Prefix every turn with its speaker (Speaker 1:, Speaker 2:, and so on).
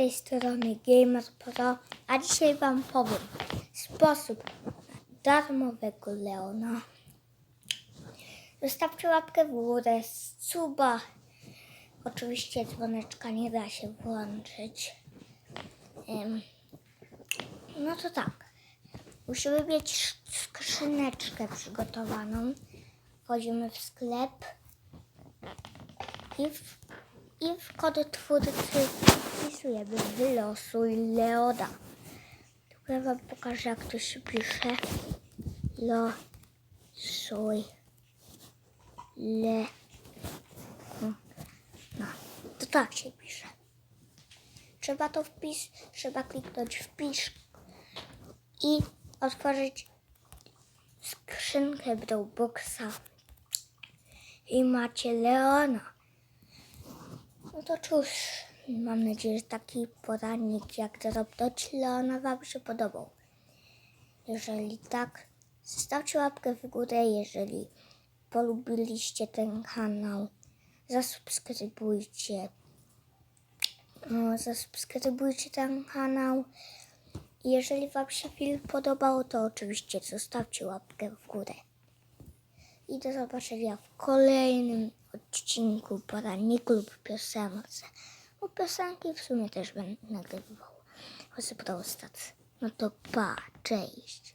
Speaker 1: tej strony Gamer Pro, a dzisiaj Wam powiem sposób darmowego Leona. Zostawcie łapkę w górę, suba. Oczywiście dzwoneczka nie da się włączyć. No to tak. Musimy mieć skrzyneczkę przygotowaną. Wchodzimy w sklep i w, i w kod twórcy wpisujemy wylosuj Leoda. Tylko ja wam pokażę jak to się pisze. Losuj Le. No, to tak się pisze. Trzeba to wpis, trzeba kliknąć wpisz i otworzyć skrzynkę Dropboxa i macie Leona. No to cóż, mam nadzieję, że taki poradnik jak zrobić Leona Wam się podobał. Jeżeli tak, zostawcie łapkę w górę, jeżeli polubiliście ten kanał, zasubskrybujcie. No, zasubskrybujcie ten kanał. Jeżeli Wam się film podobał, to oczywiście zostawcie łapkę w górę. I do zobaczenia w kolejnym odcinku poradniku lub piosence. Bo piosenki w sumie też będę nagrywał. Choć po No to pa, cześć.